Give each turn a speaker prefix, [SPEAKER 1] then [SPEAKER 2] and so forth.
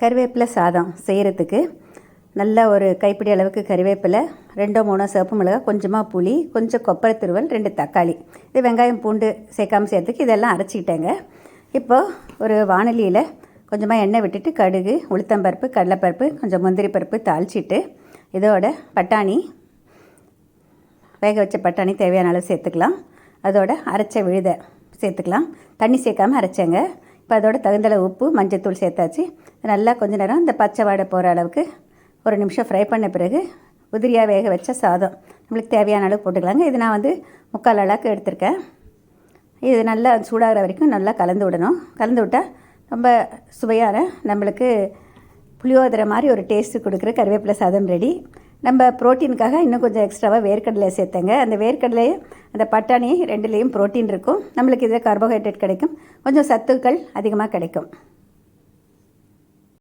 [SPEAKER 1] கருவேப்பிலை சாதம் செய்கிறதுக்கு நல்ல ஒரு கைப்பிடி அளவுக்கு கருவேப்பிலை ரெண்டோ மூணோ சிவப்பு மிளகா கொஞ்சமாக புளி கொஞ்சம் கொப்பரை துருவல் ரெண்டு தக்காளி. இது வெங்காயம் பூண்டு சேர்க்காமல் சேர்த்துக்கு இதெல்லாம் அரைச்சிக்கிட்டேங்க. இப்போது ஒரு வானலியில் கொஞ்சமாக எண்ணெய் விட்டுட்டு கடுகு உளுத்தம்பருப்பு கடலைப்பருப்பு கொஞ்சம் முந்திரி பருப்பு தாளிச்சிட்டு இதோட பட்டாணி வேக வச்ச பட்டாணி தேவையான அளவு சேர்த்துக்கலாம். அதோட அரைச்ச விழுதை சேர்த்துக்கலாம். தண்ணி சேர்க்காம அரைச்சேங்க. இப்போ அதோட தகுந்தளவு உப்பு மஞ்சத்தூள் சேர்த்தாச்சு. நல்லா கொஞ்ச நேரம் இந்த பச்சை வாடை போகிற அளவுக்கு ஒரு நிமிஷம் ஃப்ரை பண்ண பிறகு உதிரியாக வேக வச்ச சாதம். நம்மளுக்கு தேவையான அளவு போட்டுக்கலாங்க. இது நான் வந்து முக்கால் அளவுக்கு எடுத்திருக்கேன். இது நல்லா சூடாகிற வரைக்கும் நல்லா கலந்து விடணும். கலந்து விட்டால் ரொம்ப சுவையான நம்மளுக்கு புளியோதரை மாதிரி ஒரு டேஸ்ட்டு கொடுக்குற கருவேப்பிலை சாதம் ரெடி நம்ம ப்ரோட்டீனுக்காக இன்னும் கொஞ்சம் எக்ஸ்ட்ராவாக வேர்க்கடலை சேர்த்தேங்க. அந்த வேர்க்கடலையை அந்த பட்டாணி ரெண்டுலேயும் ப்ரோட்டீன் இருக்கும். நம்மளுக்கு இதில் கார்போஹைட்ரேட் கிடைக்கும். கொஞ்சம் சத்துக்கள் அதிகமாக கிடைக்கும்.